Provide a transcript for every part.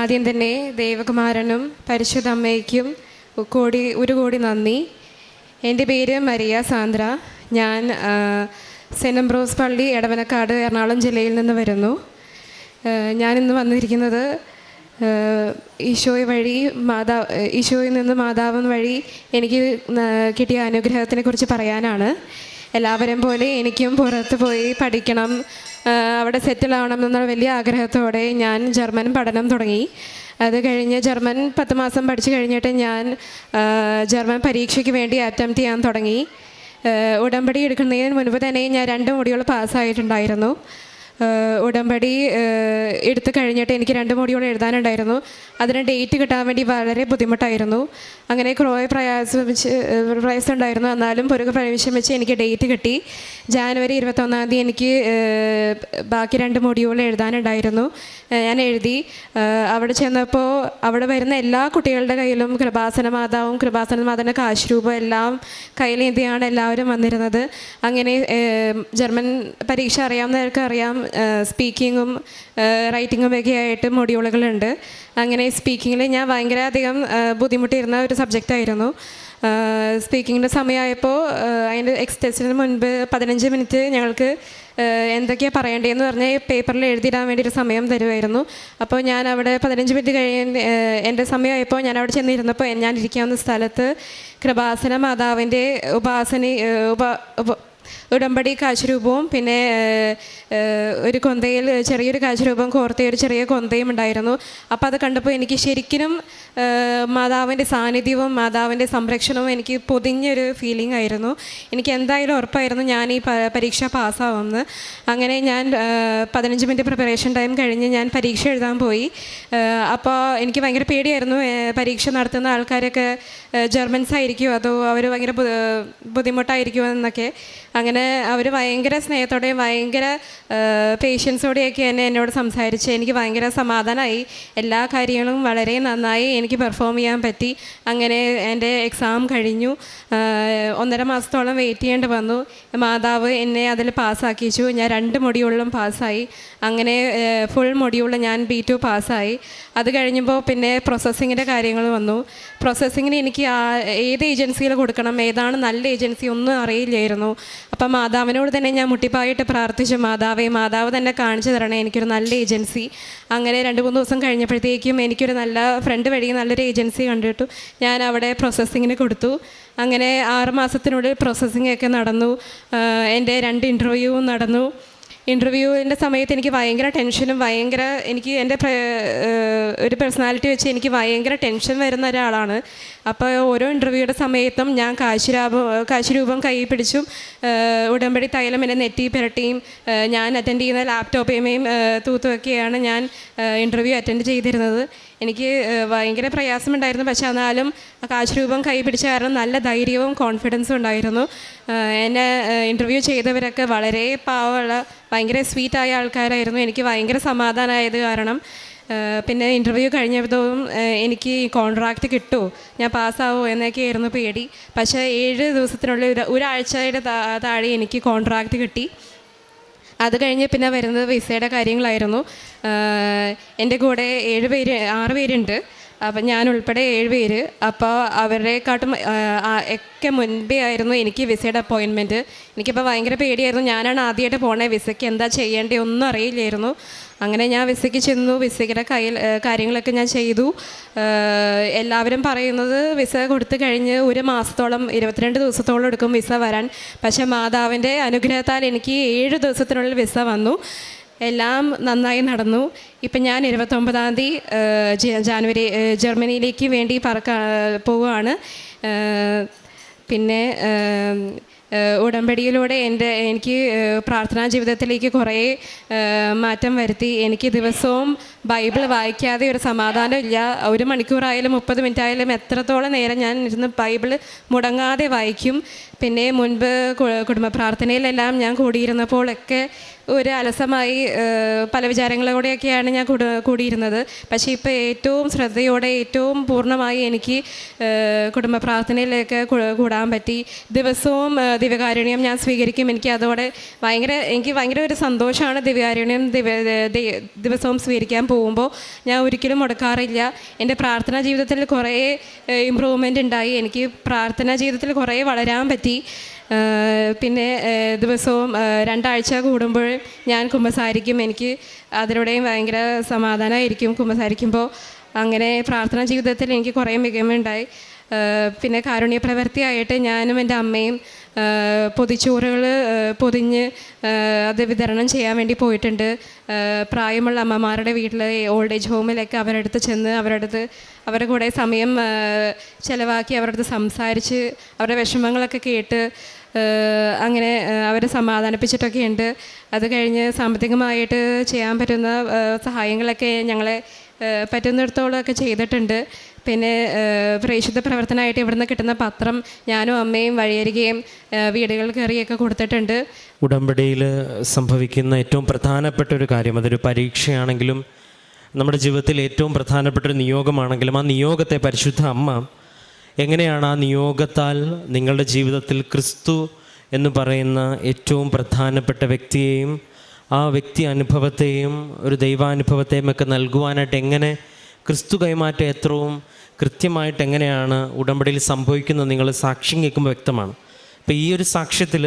ആദ്യം തന്നെ ദേവകുമാരനും പരിശുദ്ധ അമ്മയ്ക്കും കോടി ഒരു കോടി നന്ദി. എന്റെ പേര് മരിയ സാന്ദ്ര. ഞാൻ സെന്റ് സെന്റ് അംബ്രോസ് പള്ളി എടവനക്കാട് എറണാകുളം ജില്ലയിൽ നിന്ന് വരുന്നു. ഞാനിന്ന് വന്നിരിക്കുന്നത് ഈശോയ് വഴി മാതാ ഈശോയിൽ നിന്ന് മാതാവ് വഴി എനിക്ക് കിട്ടിയ അനുഗ്രഹത്തിനെ കുറിച്ച് പറയാനാണ്. എല്ലാവരും പോലെ എനിക്കും പുറത്ത് പോയി പഠിക്കണം അവിടെ സെറ്റിൽ ആവണം എന്നുള്ള വലിയ ആഗ്രഹത്തോടെ ഞാൻ ജർമ്മൻ പഠനം തുടങ്ങി. അത് കഴിഞ്ഞ് ജർമ്മൻ പത്ത് മാസം പഠിച്ചു കഴിഞ്ഞിട്ട് ഞാൻ ജർമ്മൻ പരീക്ഷയ്ക്ക് വേണ്ടി അറ്റംപ്റ്റ് ചെയ്യാൻ തുടങ്ങി. ഉടമ്പടി എടുക്കുന്നതിന് മുൻപ് തന്നെ ഞാൻ രണ്ട് മൊഡ്യൂൾ പാസ്സായിട്ടുണ്ടായിരുന്നു ഉടമ്പടി എടുത്തു കഴിഞ്ഞിട്ട് എനിക്ക് രണ്ട് മൊഡ്യൂൾ എഴുതാനുണ്ടായിരുന്നു. അതിന് ഡേറ്റ് കിട്ടാൻ വേണ്ടി വളരെ ബുദ്ധിമുട്ടായിരുന്നു. അങ്ങനെ കുറേ പ്രയാസം പ്രയാസം ഉണ്ടായിരുന്നു. എന്നാലും പുരുക വെച്ച് എനിക്ക് ഡേറ്റ് കിട്ടി. ജാനുവരി ഇരുപത്തൊന്നാം തീയതി എനിക്ക് ബാക്കി രണ്ട് മൊഡ്യൂൾ എഴുതാനുണ്ടായിരുന്നു. ഞാൻ എഴുതി. അവിടെ ചെന്നപ്പോൾ അവിടെ വരുന്ന എല്ലാ കുട്ടികളുടെ കയ്യിലും കൃപാസന മാതാവും കൃപാസന മാതാവിന്റെ കാശ്രൂപം എല്ലാം കയ്യിലേന്തിയാണ് എല്ലാവരും വന്നിരുന്നത്. അങ്ങനെ ജർമ്മൻ പരീക്ഷ അറിയാവുന്നവർക്ക് അറിയാം സ്പീക്കിങ്ങും റൈറ്റിങ്ങും ഒക്കെ ആയിട്ട് മൊഡ്യൂളുകളുണ്ട് അങ്ങനെ സ്പീക്കിങ്ങിൽ ഞാൻ ഭയങ്കരധികം ബുദ്ധിമുട്ടിയിരുന്ന ഒരു സബ്ജക്റ്റായിരുന്നു സ്പീക്കിങ്ങിന്റെ സമയമായപ്പോൾ അതിന്റെ എക്സ് ടെസ്റ്റിന് മുൻപ് പതിനഞ്ച് മിനിറ്റ് ഞങ്ങൾക്ക് എന്തൊക്കെയാണ് പറയേണ്ടതെന്ന് പറഞ്ഞ് പേപ്പറിൽ എഴുതിയിടാൻ വേണ്ടി ഒരു സമയം തരുമായിരുന്നു അപ്പോൾ ഞാൻ അവിടെ പതിനഞ്ച് മിനിറ്റ് കഴിയുന്ന എന്റെ സമയമായപ്പോൾ ഞാൻ അവിടെ ചെന്നിരുന്നപ്പോൾ ഞാൻ ഇരിക്കാവുന്ന സ്ഥലത്ത് കൃപാസന മാതാവിന്റെ ഉപാസന ഉപ ഉപ ഉടമ്പടി കാശുരൂപവും പിന്നെ ഒരു കൊന്തയിൽ ചെറിയൊരു കാശുരൂപം കോർത്തിയ ഒരു ചെറിയ കൊന്തയും ഉണ്ടായിരുന്നു. അപ്പോൾ അത് കണ്ടപ്പോൾ എനിക്ക് ശരിക്കും മാതാവിന്റെ സാന്നിധ്യവും മാതാവിന്റെ സംരക്ഷണവും എനിക്ക് പൊതിഞ്ഞൊരു ഫീലിംഗ് ആയിരുന്നു. എനിക്ക് എന്തായാലും ഉറപ്പായിരുന്നു ഞാൻ ഈ പരീക്ഷ പാസ്സാവുമെന്ന്. അങ്ങനെ ഞാൻ പതിനഞ്ച് മിനിറ്റ് പ്രിപ്പറേഷൻ ടൈം കഴിഞ്ഞ് ഞാൻ പരീക്ഷ എഴുതാൻ പോയി. അപ്പോൾ എനിക്ക് ഭയങ്കര പേടിയായിരുന്നു പരീക്ഷ നടത്തുന്ന ആൾക്കാരൊക്കെ ജർമ്മൻസ് ആയിരിക്കുമോ അതോ അവർ ഭയങ്കര ബുദ്ധിമുട്ടായിരിക്കുമോ എന്നൊക്കെ. അങ്ങനെ അവർ ഭയങ്കര സ്നേഹത്തോടെയും ഭയങ്കര പേഷ്യൻസോടെയൊക്കെ എന്നെ എന്നോട് സംസാരിച്ച് എനിക്ക് ഭയങ്കര സമാധാനമായി എല്ലാ കാര്യങ്ങളും വളരെ നന്നായി എനിക്ക് പെർഫോം ചെയ്യാൻ പറ്റി. അങ്ങനെ എന്റെ എക്സാം കഴിഞ്ഞു. ഒന്നര മാസത്തോളം വെയിറ്റ് ചെയ്യേണ്ടി വന്നു. മാതാവ് എന്നെ അതിൽ പാസ്സാക്കിച്ചു ഞാൻ രണ്ട് മൊഡ്യൂളിലും പാസ്സായി അങ്ങനെ ഫുൾ മൊഡ്യൂളിൽ ഞാൻ ബി ടു പാസ്സായി അത് കഴിഞ്ഞപ്പോൾ പിന്നെ പ്രോസസ്സിങ്ങിന്റെ കാര്യങ്ങൾ വന്നു. പ്രോസസ്സിങ്ങിന് എനിക്ക് ഏത് ഏജൻസിയിൽ കൊടുക്കണം ഏതാണ് നല്ല ഏജൻസി ഒന്നും അറിയില്ലായിരുന്നു. അപ്പം മാതാവിനോട് തന്നെ ഞാൻ മുട്ടിപ്പായിട്ട് പ്രാർത്ഥിച്ചു. മാതാവേ മാതാവ് തന്നെ കാണിച്ചു തരണേ. എനിക്കൊരു നല്ല ഏജൻസി. അങ്ങനെ രണ്ട് മൂന്ന് ദിവസം കഴിഞ്ഞപ്പോഴത്തേക്കും എനിക്കൊരു നല്ല ഫ്രണ്ട് വഴി നല്ലൊരു ഏജൻസി കണ്ടിട്ടു. ഞാൻ അവിടെ പ്രോസസ്സിങ്ങിന് കൊടുത്തു. അങ്ങനെ ആറ് മാസത്തിനുള്ളിൽ പ്രോസസ്സിംഗ് നടന്നു. എന്റെ രണ്ട് ഇന്റർവ്യൂവും നടന്നു. ഇന്റർവ്യൂവിന്റെ സമയത്ത് എനിക്ക് ഭയങ്കര ടെൻഷനും ഭയങ്കര എനിക്ക് എന്റെ ഒരു പേഴ്സണാലിറ്റി വെച്ച് എനിക്ക് ഭയങ്കര ടെൻഷൻ വരുന്ന ഒരാളാണ്. അപ്പോൾ ഓരോ ഇന്റർവ്യൂയുടെ സമയത്തും ഞാൻ കാശുരാപം കാശിരൂപം കൈ പിടിച്ചും ഉടമ്പടി തൈലം എന്റെ നെറ്റി പുരട്ടിയും ഞാൻ അറ്റൻഡ് ചെയ്യുന്ന ലാപ്ടോപ്പേമയും തൂത്തുമൊക്കെയാണ് ഞാൻ ഇന്റർവ്യൂ അറ്റൻഡ് ചെയ്തിരുന്നത്. എനിക്ക് ഭയങ്കര പ്രയാസമുണ്ടായിരുന്നു. പക്ഷെ എന്നാലും കാശിരൂപം കാശുരൂപം കൈ പിടിച്ച കാരണം നല്ല ധൈര്യവും കോൺഫിഡൻസും ഉണ്ടായിരുന്നു. എന്നെ ഇന്റർവ്യൂ ചെയ്തവരൊക്കെ വളരെ പാവമുള്ള ഭയങ്കര സ്വീറ്റായ ആൾക്കാരായിരുന്നു. എനിക്ക് ഭയങ്കര സമാധാനമായത് കാരണം പിന്നെ ഇന്റർവ്യൂ കഴിഞ്ഞപ്പോഴും എനിക്ക് കോൺട്രാക്റ്റ് കിട്ടുമോ ഞാൻ പാസ്സാവോ എന്നൊക്കെയായിരുന്നു പേടി. പക്ഷേ ഏഴ് ദിവസത്തിനുള്ളിൽ ഒരു ഒരാഴ്ചയുടെ താഴെ എനിക്ക് കോൺട്രാക്റ്റ് കിട്ടി. അത് കഴിഞ്ഞ് പിന്നെ വരുന്നത് വിസയുടെ കാര്യങ്ങളായിരുന്നു. എന്റെ കൂടെ ഏഴ് പേര് ആറ് പേരുണ്ട്. അപ്പം ഞാൻ ഉൾപ്പെടെ ഏഴ് പേര്. അപ്പോൾ അവരെക്കാട്ടും ഒക്കെ മുൻപേ ആയിരുന്നു എനിക്ക് വിസയുടെ അപ്പോയിൻമെന്റ് എനിക്കിപ്പോൾ ഭയങ്കര പേടിയായിരുന്നു. ഞാനാണ് ആദ്യമായിട്ട് പോണേ വിസയ്ക്ക്. എന്താ ചെയ്യേണ്ടത് ഒന്നും അറിയില്ലായിരുന്നു. അങ്ങനെ ഞാൻ വിസയ്ക്ക് ചെന്നു. വിസയുടെ കയ്യിൽ കാര്യങ്ങളൊക്കെ ഞാൻ ചെയ്തു. എല്ലാവരും പറയുന്നത് വിസ കൊടുത്തു കഴിഞ്ഞ് ഒരു മാസത്തോളം ഇരുപത്തിരണ്ട് ദിവസത്തോളം എടുക്കും വിസ വരാൻ. പക്ഷേ മാതാവിന്റെ അനുഗ്രഹത്താൽ എനിക്ക് ഏഴ് ദിവസത്തിനുള്ളിൽ വിസ വന്നു. എല്ലാം നന്നായി നടന്നു. ഇപ്പം ഞാൻ ഇരുപത്തൊമ്പതാം തീയതി ജാനുവരി ജർമ്മനിയിലേക്ക് വേണ്ടി പറക്ക പോവുകയാണ്. പിന്നെ ഉടമ്പടിയിലൂടെ എന്റെ എനിക്ക് പ്രാർത്ഥനാ ജീവിതത്തിലേക്ക് കുറേ മാറ്റം വരുത്തി. എനിക്ക് ദിവസവും ബൈബിൾ വായിക്കാതെ ഒരു സമാധാനമില്ല ഒരു മണിക്കൂറായാലും മുപ്പത് മിനിറ്റ് ആയാലും എത്രത്തോളം നേരം ഞാൻ ഇരുന്ന് ബൈബിൾ മുടങ്ങാതെ വായിക്കും. പിന്നെ മുൻപ് കുടുംബ പ്രാർത്ഥനയിലെല്ലാം ഞാൻ കൂടിയിരുന്നപ്പോഴൊക്കെ ഒരു അലസമായി പല വിചാരങ്ങളോടെയൊക്കെയാണ് ഞാൻ കൂടു കൂടിയിരുന്നത്. പക്ഷേ ഇപ്പോൾ ഏറ്റവും ശ്രദ്ധയോടെ ഏറ്റവും പൂർണമായി എനിക്ക് കുടുംബ പ്രാർത്ഥനയിലേക്ക് കൂടാൻ പറ്റി. ദിവസവും ദിവ്യകാരുണ്യം ഞാൻ സ്വീകരിക്കും. എനിക്ക് അതോടെ ഭയങ്കര എനിക്ക് ഭയങ്കര ഒരു സന്തോഷമാണ് ദിവ്യകാരുണ്യം ദിവ ദിവസവും സ്വീകരിക്കാൻ പോകുമ്പോൾ ഞാൻ ഒരിക്കലും മുടക്കാറില്ല. എന്റെ പ്രാർത്ഥനാ ജീവിതത്തിൽ കുറേ ഇമ്പ്രൂവ്മെന്റ് ഉണ്ടായി. എനിക്ക് പ്രാർത്ഥനാ ജീവിതത്തിൽ കുറേ വളരാൻ പറ്റി. പിന്നെ ദിവസവും രണ്ടാഴ്ച കൂടുമ്പോൾ ഞാൻ കുമ്പസാരിക്കും. എനിക്ക് അതിലൂടെയും ഭയങ്കര സമാധാനമായിരിക്കും കുമ്പസാരിക്കുമ്പോൾ. അങ്ങനെ പ്രാർത്ഥനാ ജീവിതത്തിൽ എനിക്ക് കുറേ മികവുണ്ടായി. പിന്നെ കാരുണ്യ പ്രവൃത്തിയായിട്ട് ഞാനും എന്റെ അമ്മയും പൊതിച്ചോറുകൾ പൊതിഞ്ഞ് അത് വിതരണം ചെയ്യാൻ വേണ്ടി പോയിട്ടുണ്ട്. പ്രായമുള്ള അമ്മമാരുടെ വീട്ടിൽ ഓൾഡ് ഏജ് ഹോമിലൊക്കെ അവരുടെ അടുത്ത് ചെന്ന് അവരുടെ അടുത്ത് അവരുടെ കൂടെ സമയം ചിലവാക്കി അവരുടെ അടുത്ത് സംസാരിച്ച് അവരുടെ വിഷമങ്ങളൊക്കെ കേട്ട് അങ്ങനെ അവരെ സമാധാനിപ്പിച്ചിട്ടൊക്കെ ഉണ്ട്. അത് കഴിഞ്ഞ് സാമ്പത്തികമായിട്ട് ചെയ്യാൻ പറ്റുന്ന സഹായങ്ങളൊക്കെ ഞങ്ങളെ ഏഹ് പറ്റുന്നിടത്തോളം ഒക്കെ ചെയ്തിട്ടുണ്ട്. പിന്നെ പ്രേക്ഷിത പ്രവർത്തനമായിട്ട് ഇവിടുന്ന് കിട്ടുന്ന പത്രം ഞാനും അമ്മയും വഴിയരികയും വീടുകളിൽ കയറിയൊക്കെ കൊടുത്തിട്ടുണ്ട്. ഉടമ്പടിയിൽ സംഭവിക്കുന്ന ഏറ്റവും പ്രധാനപ്പെട്ട ഒരു കാര്യം അതൊരു പരീക്ഷയാണെങ്കിലും നമ്മുടെ ജീവിതത്തിൽ ഏറ്റവും പ്രധാനപ്പെട്ട ഒരു നിയോഗമാണെങ്കിലും ആ നിയോഗത്തെ പരിശുദ്ധ അമ്മ എങ്ങനെയാണ് ആ നിയോഗത്താൽ നിങ്ങളുടെ ജീവിതത്തിൽ ക്രിസ്തു എന്ന് പറയുന്ന ഏറ്റവും പ്രധാനപ്പെട്ട വ്യക്തിയെയും ആ വ്യക്തി അനുഭവത്തെയും ഒരു ദൈവാനുഭവത്തെയും ഒക്കെ നൽകുവാനായിട്ട് എങ്ങനെ ക്രിസ്തു കൈമാറ്റം എത്രവും കൃത്യമായിട്ട് എങ്ങനെയാണ് ഉടമ്പടിയിൽ സംഭവിക്കുന്നത് നിങ്ങൾ സാക്ഷ്യം കേൾക്കുമ്പോൾ വ്യക്തമാണ്. അപ്പോൾ ഈ ഒരു സാക്ഷ്യത്തിൽ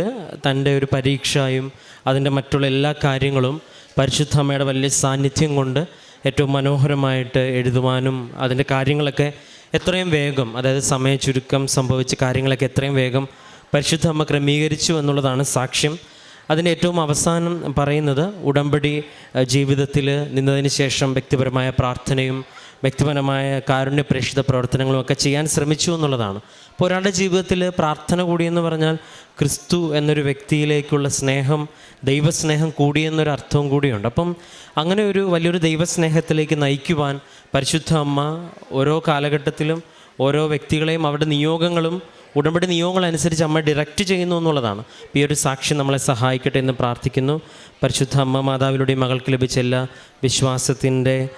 തന്റെ ഒരു പരീക്ഷയും അതിന്റെ മറ്റുള്ള എല്ലാ കാര്യങ്ങളും പരിശുദ്ധമ്മയുടെ വലിയ സാന്നിധ്യം കൊണ്ട് ഏറ്റവും മനോഹരമായിട്ട് എഴുതുവാനും അതിന്റെ കാര്യങ്ങളൊക്കെ എത്രയും വേഗം അതായത് സമയ ചുരുക്കം സംഭവിച്ച കാര്യങ്ങളൊക്കെ എത്രയും വേഗം പരിശുദ്ധ അമ്മ ക്രമീകരിച്ചു എന്നുള്ളതാണ് സാക്ഷ്യം. അതിന് ഏറ്റവും അവസാനം പറയുന്നത് ഉടമ്പടി ജീവിതത്തിൽ നിന്നതിന് ശേഷം വ്യക്തിപരമായ പ്രാർത്ഥനയും വ്യക്തിപരമായ കാരുണ്യപ്രേക്ഷിത പ്രവർത്തനങ്ങളും ഒക്കെ ചെയ്യാൻ ശ്രമിച്ചു എന്നുള്ളതാണ്. അപ്പോൾ ഒരാളുടെ ജീവിതത്തിൽ പ്രാർത്ഥന കൂടിയെന്ന് പറഞ്ഞാൽ ക്രിസ്തു എന്നൊരു വ്യക്തിയിലേക്കുള്ള സ്നേഹം ദൈവസ്നേഹം കൂടിയെന്നൊരു അർത്ഥവും കൂടിയുണ്ട്. അപ്പം അങ്ങനെ ഒരു വലിയൊരു ദൈവസ്നേഹത്തിലേക്ക് നയിക്കുവാൻ പരിശുദ്ധ അമ്മ ഓരോ കാലഘട്ടത്തിലും ഓരോ വ്യക്തികളെയും അവരുടെ നിയോഗങ്ങളും ഉടമ്പടി നിയമങ്ങൾ അനുസരിച്ച് അമ്മ ഡയറക്റ്റ് ചെയ്യുന്നു എന്നുള്ളതാണ്. ഈ ഒരു സാക്ഷി നമ്മളെ സഹായിക്കട്ടെ എന്ന് പ്രാർത്ഥിക്കുന്നു. പരിശുദ്ധ അമ്മ മാതാവിലൂടെ മകൾക്ക് ലഭിച്ച എല്ലാ വിശ്വാസത്തിന്റെ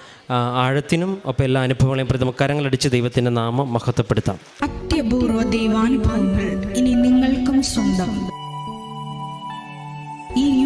ആഴത്തിനും ഒപ്പം എല്ലാ അനുഭവങ്ങളെയും നമുക്ക് കരങ്ങളടിച്ച് ദൈവത്തിന്റെ നാമം മഹത്വപ്പെടുത്താം. അത്യപൂർവ ദൈവാനുഭവങ്ങൾ ഇനി നിങ്ങൾക്കും സ്വന്തം. ഈ